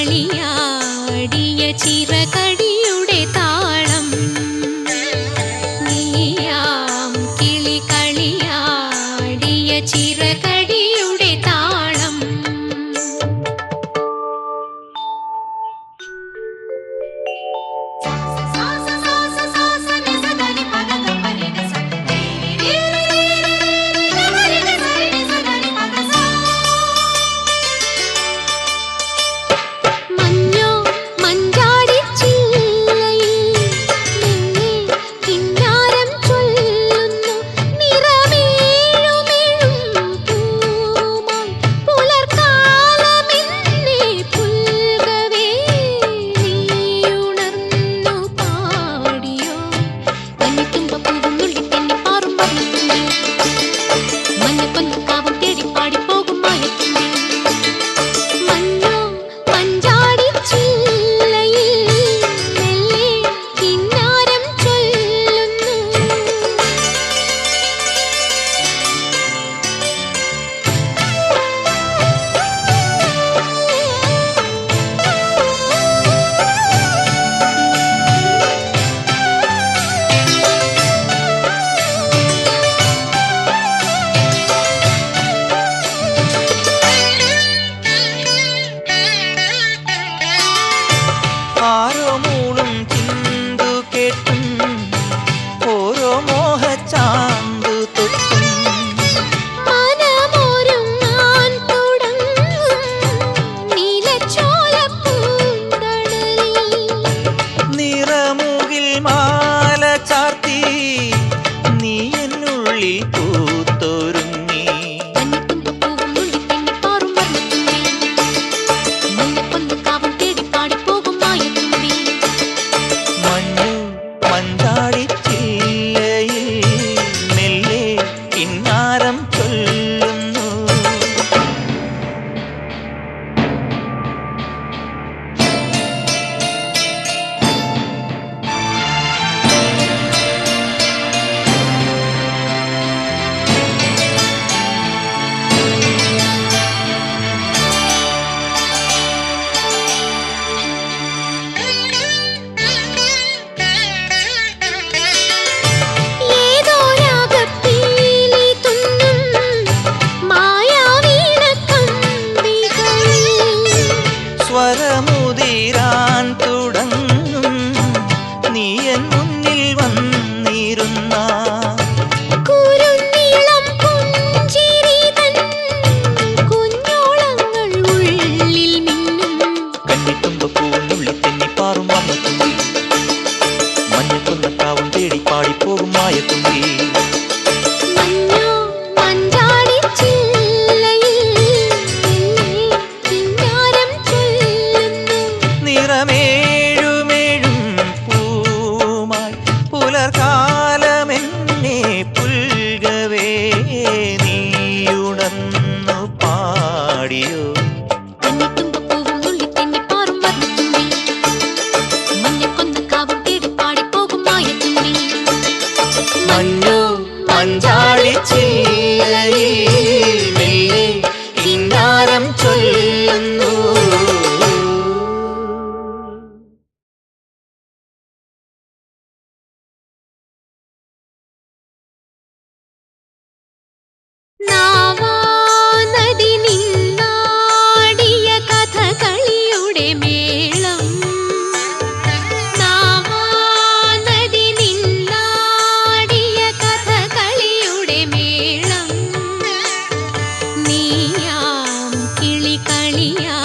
കളിയ மகளில் பூ മുന്നിൽ വന്നിരുന്ന മഞ്ഞക്കുന്നക്കാവും തേടി പാടിപ്പോകും മായത്തുമ്പി നിറമേ മായത്തുമ്പി. മഞ്ഞു മഞ്ചാടി കിന്നാരം ചൊല്ലുന്നു. നാവാനദി மணியா